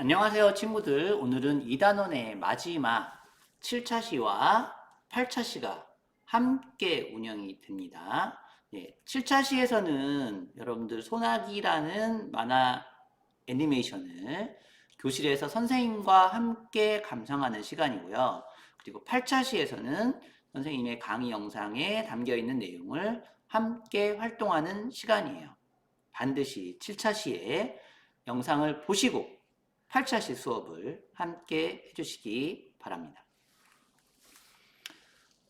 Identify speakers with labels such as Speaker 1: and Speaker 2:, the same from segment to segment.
Speaker 1: 안녕하세요 친구들. 오늘은 2단원의 마지막 7차 시와 8차 시가 함께 운영이 됩니다. 네, 7차 시에서는 여러분들 소나기라는 만화 애니메이션을 교실에서 선생님과 함께 감상하는 시간이고요. 그리고 8차 시에서는 선생님의 강의 영상에 담겨 있는 내용을 함께 활동하는 시간이에요. 반드시 7차 시에 영상을 보시고 8차시 수업을 함께 해주시기 바랍니다.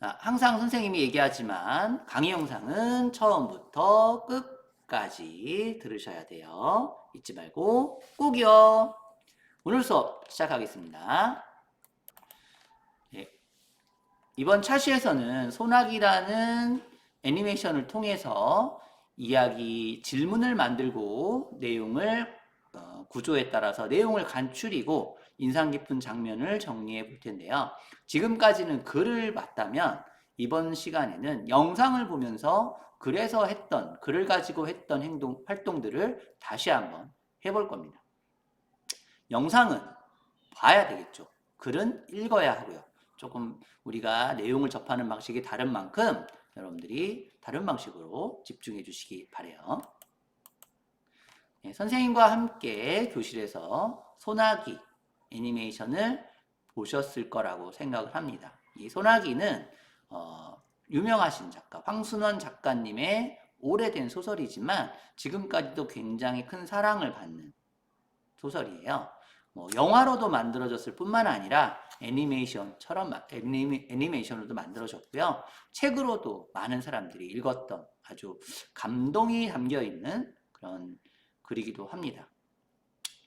Speaker 1: 아, 항상 선생님이 얘기하지만 강의 영상은 처음부터 끝까지 들으셔야 돼요. 잊지 말고 꼭이요. 오늘 수업 시작하겠습니다. 예, 이번 차시에서는 소나기라는 애니메이션을 통해서 이야기 질문을 만들고 내용을 어, 구조에 따라서 내용을 간추리고 인상 깊은 장면을 정리해 볼 텐데요. 지금까지는 글을 봤다면 이번 시간에는 영상을 보면서 글에서 했던 글을 가지고 했던 행동 활동들을 다시 한번 해볼 겁니다. 영상은 봐야 되겠죠. 글은 읽어야 하고요. 조금 우리가 내용을 접하는 방식이 다른 만큼 여러분들이 다른 방식으로 집중해 주시기 바래요. 예, 선생님과 함께 교실에서 소나기 애니메이션을 보셨을 거라고 생각을 합니다. 이 소나기는 어, 유명하신 작가 황순원 작가님의 오래된 소설이지만 지금까지도 굉장히 큰 사랑을 받는 소설이에요. 뭐 영화로도 만들어졌을 뿐만 아니라 애니메이션처럼 애니메, 애니메이션으로도 만들어졌고요. 책으로도 많은 사람들이 읽었던 아주 감동이 담겨 있는 그런 그리기도 합니다.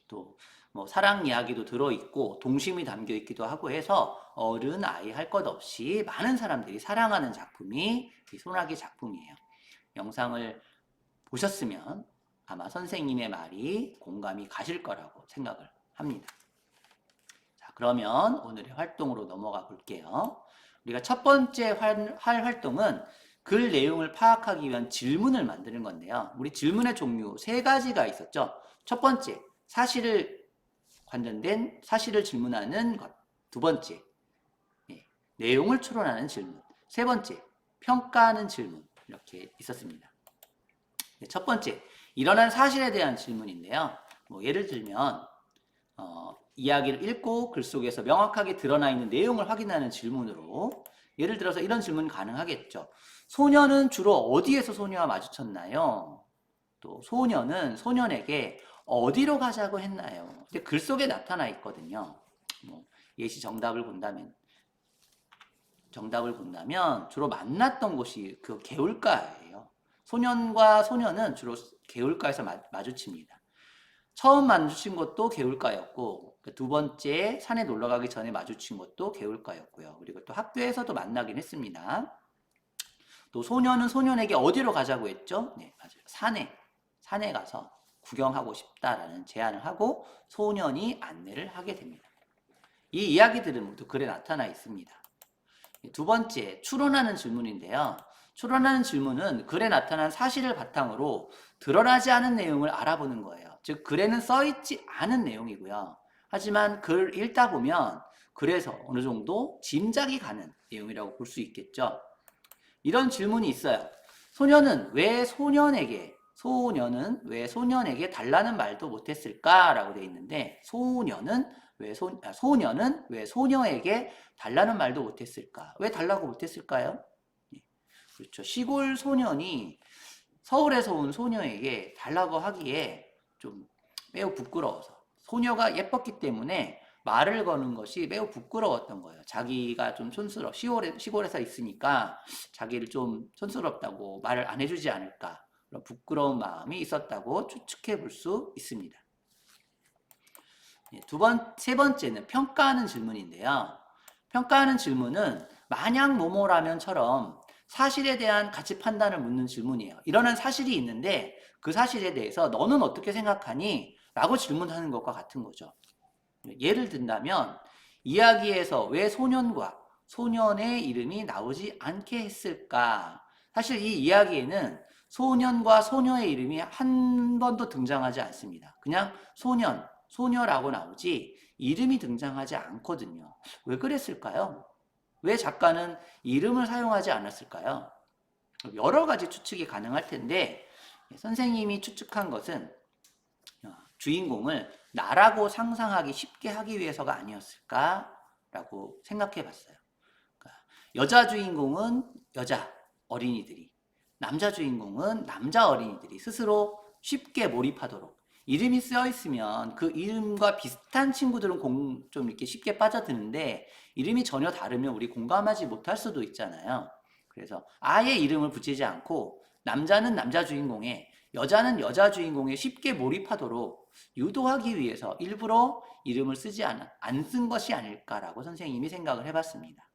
Speaker 1: 또 뭐 사랑 이야기도 들어 있고 동심이 담겨 있기도 하고 해서 어른 아이 할 것 없이 많은 사람들이 사랑하는 작품이 이 소나기 작품이에요. 영상을 보셨으면 아마 선생님의 말이 공감이 가실 거라고 생각을 합니다. 자, 그러면 오늘의 활동으로 넘어가 볼게요. 우리가 첫 번째 할, 할 활동은 글 내용을 파악하기 위한 질문을 만드는 건데요. 우리 질문의 종류 세 가지가 있었죠. 첫 번째, 사실을 관련된 사실을 질문하는 것. 두 번째, 예, 내용을 추론하는 질문. 세 번째, 평가하는 질문. 이렇게 있었습니다. 네, 첫 번째, 일어난 사실에 대한 질문인데요. 뭐 예를 들면 어, 이야기를 읽고 글 속에서 명확하게 드러나 있는 내용을 확인하는 질문으로 예를 들어서 이런 질문 가능하겠죠. 소녀는 주로 어디에서 소녀와 마주쳤나요? 또 소녀는 소년에게 어디로 가자고 했나요? 근데 글 속에 나타나 있거든요. 뭐 예시 정답을 본다면 정답을 본다면 주로 만났던 곳이 그 개울가예요. 소년과 소녀는 주로 개울가에서 마, 마주칩니다. 처음 마주친 것도 개울가였고 그두 번째 산에 놀러 가기 전에 마주친 것도 개울가였고요. 그리고 또 학교에서도 만나긴 했습니다. 또 소년은 소년에게 어디로 가자고 했죠? 네, 맞아요. 산에 산에 가서 구경하고 싶다라는 제안을 하고 소년이 안내를 하게 됩니다. 이 이야기들은 모두 글에 나타나 있습니다. 두 번째, 추론하는 질문인데요. 추론하는 질문은 글에 나타난 사실을 바탕으로 드러나지 않은 내용을 알아보는 거예요. 즉, 글에는 써있지 않은 내용이고요. 하지만 글 읽다 보면 글에서 어느 정도 짐작이 가는 내용이라고 볼 수 있겠죠. 이런 질문이 있어요. 소녀는 왜 소년에게 소녀는 왜 소년에게 달라는 말도 못했을까라고 되어 있는데 소녀는 왜 소, 아, 소녀는 왜 소녀에게 달라는 말도 못했을까? 왜 달라고 못했을까요? 예, 그렇죠. 시골 소년이 서울에서 온 소녀에게 달라고 하기에 좀 매우 부끄러워서 소녀가 예뻤기 때문에 말을 거는 것이 매우 부끄러웠던 거예요. 자기가 좀 촌스러워 시골에, 시골에서 있으니까 자기를 좀 촌스럽다고 말을 안 해주지 않을까 그런 부끄러운 마음이 있었다고 추측해 볼 수 있습니다. 예, 두 번, 세 번째는 평가하는 질문인데요. 평가하는 질문은 만약 뭐뭐라면처럼 사실에 대한 가치 판단을 묻는 질문이에요. 일어난 사실이 있는데 그 사실에 대해서 너는 어떻게 생각하니? 라고 질문하는 것과 같은 거죠. 예를 든다면 이야기에서 왜 소년과 소년의 이름이 나오지 않게 했을까? 사실 이 이야기에는 소년과 소녀의 이름이 한 번도 등장하지 않습니다. 그냥 소년, 소녀라고 나오지 이름이 등장하지 않거든요. 왜 그랬을까요? 왜 작가는 이름을 사용하지 않았을까요? 여러 가지 추측이 가능할 텐데 선생님이 추측한 것은 어, 주인공을 나라고 상상하기 쉽게 하기 위해서가 아니었을까라고 생각해 봤어요. 그러니까 여자 주인공은 여자 어린이들이, 남자 주인공은 남자 어린이들이 스스로 쉽게 몰입하도록 이름이 쓰여 있으면 그 이름과 비슷한 친구들은 공, 좀 이렇게 쉽게 빠져드는데 이름이 전혀 다르면 우리 공감하지 못할 수도 있잖아요. 그래서 아예 이름을 붙이지 않고 남자는 남자 주인공에 여자는 여자 주인공에 쉽게 몰입하도록 유도하기 위해서 일부러 이름을 쓰지 않, 안 쓴 것이 아닐까라고 선생님이 생각을 해봤습니다.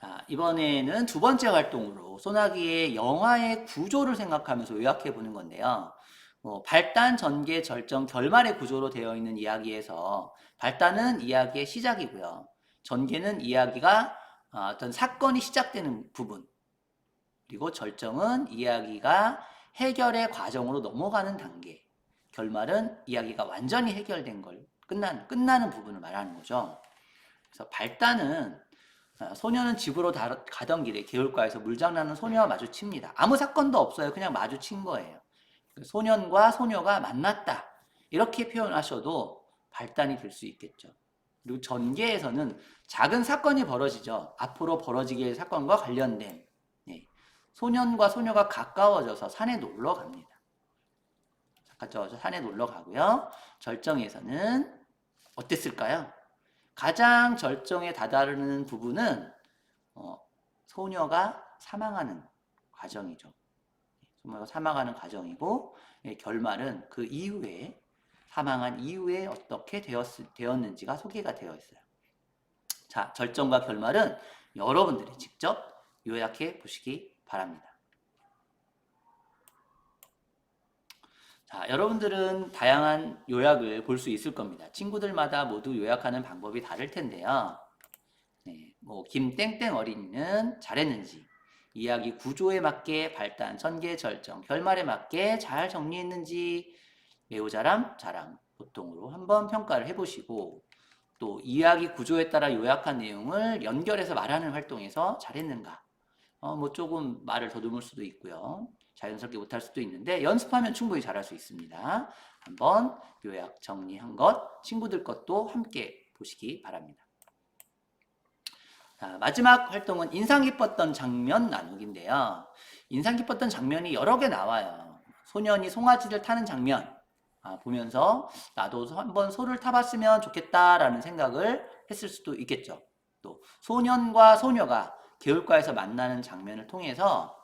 Speaker 1: 자, 이번에는 두 번째 활동으로 소나기의 영화의 구조를 생각하면서 요약해 보는 건데요. 뭐 발단, 전개, 절정, 결말의 구조로 되어 있는 이야기에서 발단은 이야기의 시작이고요. 전개는 이야기가 어, 어떤 사건이 시작되는 부분. 그리고 절정은 이야기가 해결의 과정으로 넘어가는 단계. 결말은 이야기가 완전히 해결된 걸 끝난, 끝나는 부분을 말하는 거죠. 그래서 발단은 어, 소녀는 집으로 다- 가던 길에 개울가에서 물장난하는 소녀와 마주칩니다. 아무 사건도 없어요. 그냥 마주친 거예요. 그 소년과 소녀가 만났다. 이렇게 표현하셔도 발단이 될 수 있겠죠. 그리고 전개에서는 작은 사건이 벌어지죠. 앞으로 벌어지게 될 사건과 관련된 예. 소년과 소녀가 가까워져서 산에 놀러 갑니다. 가까워져 산에 놀러 가고요. 절정에서는 어땠을까요? 가장 절정에 다다르는 부분은 어, 소녀가 사망하는 과정이죠. 소녀가 사망하는 과정이고 예, 결말은 그 이후에 사망한 이후에 어떻게 되었, 되었는지가 소개가 되어 있어요. 자, 절정과 결말은 여러분들이 직접 요약해 보시기 바랍니다. 자, 여러분들은 다양한 요약을 볼 수 있을 겁니다. 친구들마다 모두 요약하는 방법이 다를 텐데요. 네, 뭐 김땡땡 어린이는 잘했는지, 이야기 구조에 맞게 발단, 전개, 절정, 결말에 맞게 잘 정리했는지 매우 잘함, 자랑 보통으로 한번 평가를 해보시고 또 이야기 구조에 따라 요약한 내용을 연결해서 말하는 활동에서 잘했는가 어, 뭐 조금 말을 더듬을 수도 있고요. 자연스럽게 못할 수도 있는데 연습하면 충분히 잘할 수 있습니다. 한번 요약 정리한 것, 친구들 것도 함께 보시기 바랍니다. 자, 마지막 활동은 인상 깊었던 장면 나누기인데요. 인상 깊었던 장면이 여러 개 나와요. 소년이 송아지를 타는 장면 아, 보면서 나도 한번 소를 타봤으면 좋겠다라는 생각을 했을 수도 있겠죠. 또 소년과 소녀가 개울가에서 만나는 장면을 통해서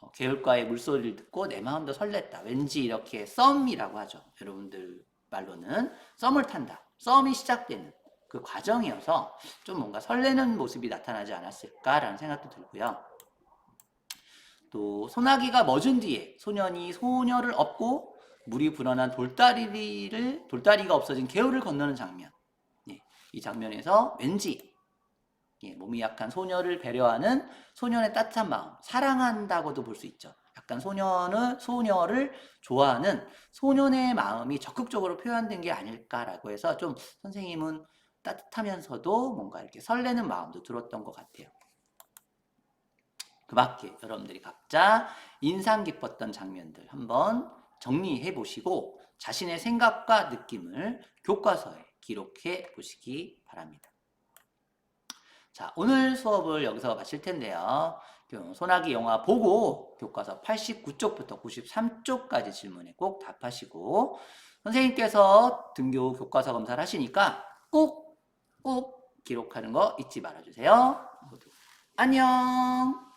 Speaker 1: 어, 개울가의 물소리를 듣고 내 마음도 설렜다. 왠지 이렇게 썸이라고 하죠. 여러분들 말로는 썸을 탄다. 썸이 시작되는 그 과정이어서 좀 뭔가 설레는 모습이 나타나지 않았을까라는 생각도 들고요. 또 소나기가 멎은 뒤에 소년이 소녀를 업고 물이 불어난 돌다리를 돌다리가 없어진 개울을 건너는 장면. 예, 이 장면에서 왠지 예, 몸이 약한 소녀를 배려하는 소년의 따뜻한 마음, 사랑한다고도 볼 수 있죠. 약간 소년을 소녀를 좋아하는 소년의 마음이 적극적으로 표현된 게 아닐까라고 해서 좀 선생님은 따뜻하면서도 뭔가 이렇게 설레는 마음도 들었던 것 같아요. 그 밖에 여러분들이 각자 인상 깊었던 장면들 한번 정리해 보시고 자신의 생각과 느낌을 교과서에 기록해 보시기 바랍니다. 자, 오늘 수업을 여기서 마칠 텐데요. 그 소나기 영화 보고 교과서 89쪽부터 93쪽까지 질문에 꼭 답하시고 선생님께서 등교 교과서 검사를 하시니까 꼭, 꼭 기록하는 거 잊지 말아주세요. 모두 안녕!